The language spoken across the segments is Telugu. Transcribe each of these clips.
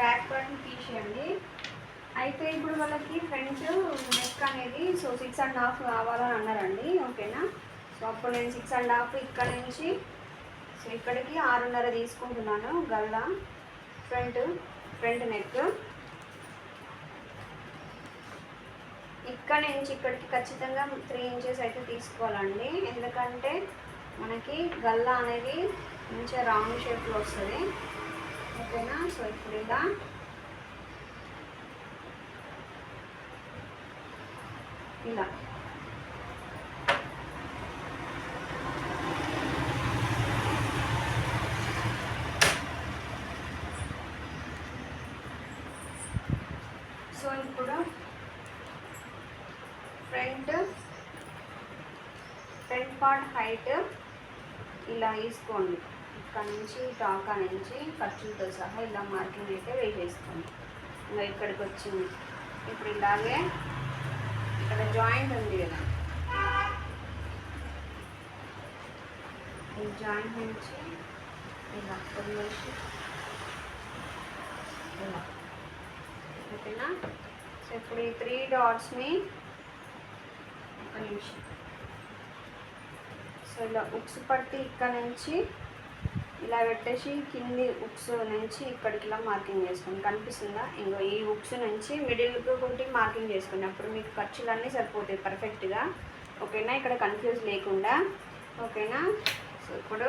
బ్యాక్ పార్ట్ని తీసేయండి. అయితే ఇప్పుడు వాళ్ళకి ఫ్రంట్ నెక్ అనేది సో సిక్స్ అండ్ హాఫ్ కావాలని అన్నారండి ఓకేనా? సో అప్పుడు నేను సిక్స్ అండ్ హాఫ్ ఇక్కడ నుంచి సో ఇక్కడికి ఆరున్నర తీసుకుంటున్నాను గల్లా ఫ్రంట్ ఫ్రంట్ నెక్. ఇక్కడ నుంచి ఇక్కడికి ఖచ్చితంగా త్రీ ఇంచెస్ అయితే తీసుకోవాలండి. ఎందుకంటే మనకి గల్లా అనేది మంచిగా రౌండ్ షేప్లో వస్తుంది. ఓకేనా సో ఇప్పుడు ఇలా ఇలా సో ఇప్పుడు ఫ్రంట్ ఫ్రంట్ పార్ట్ హైట్ ఇలా తీసుకోండి ఇక్కడ నుంచి టాక్ నుంచి ఖర్చులతో సహా ఇలా మార్కింగ్ అయితే వేసేసుకోండి ఇంకా ఇక్కడికి వచ్చింది. ఇప్పుడు ఇలాగే ఇక్కడ జాయింట్ ఉంది కదా. ఈ జాయింట్ నుంచి ఇలా వదిలేసి ఇలా. ఓకేనా? సో ఇప్పుడు ఈ త్రీ డాట్స్ని ఒక నిమిషం. సో ఇలా ఉక్స్ పట్టి ఇక్కడ నుంచి ఇలా పెట్టేసి కింది ఉక్స్ నుంచి ఇక్కడికి ఇలా మార్కింగ్ చేసుకోండి. కనిపిస్తుందా? ఇంకో ఈ ఉక్స్ నుంచి మిడిల్కి కొట్టి మార్కింగ్ చేసుకోండి. అప్పుడు మీకు ఖర్చులన్నీ సరిపోతాయి పర్ఫెక్ట్గా. ఓకేనా? ఇక్కడ కన్ఫ్యూజ్ లేకుండా. ఓకేనా? సో ఇప్పుడు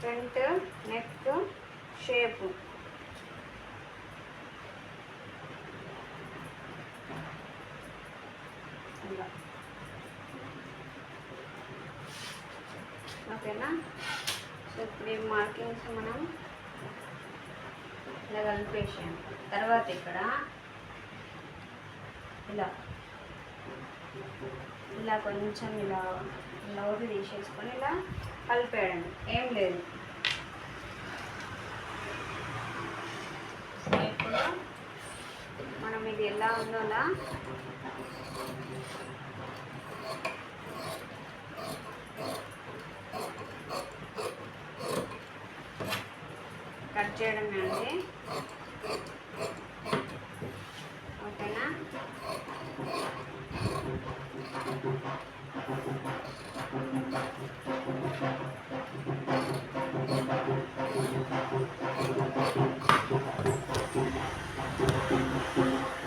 ఫ్రంట్ నెక్ షేప్ ఇలా ఓకేనా? సో ఇప్పుడు ఈ మార్కింగ్స్ మనం ఇలా కలిపేసాం తర్వాత ఇక్కడ ఇలా ఇలా కొంచెం ఇలా లౌడ్ తీసేసుకొని ఇలా కలిపేయడం. ఏం లేదు. సో ఇప్పుడు మనం ఇది ఎలా ఉందో అలా కట్ చేయడమే అండి. ఓకేనా?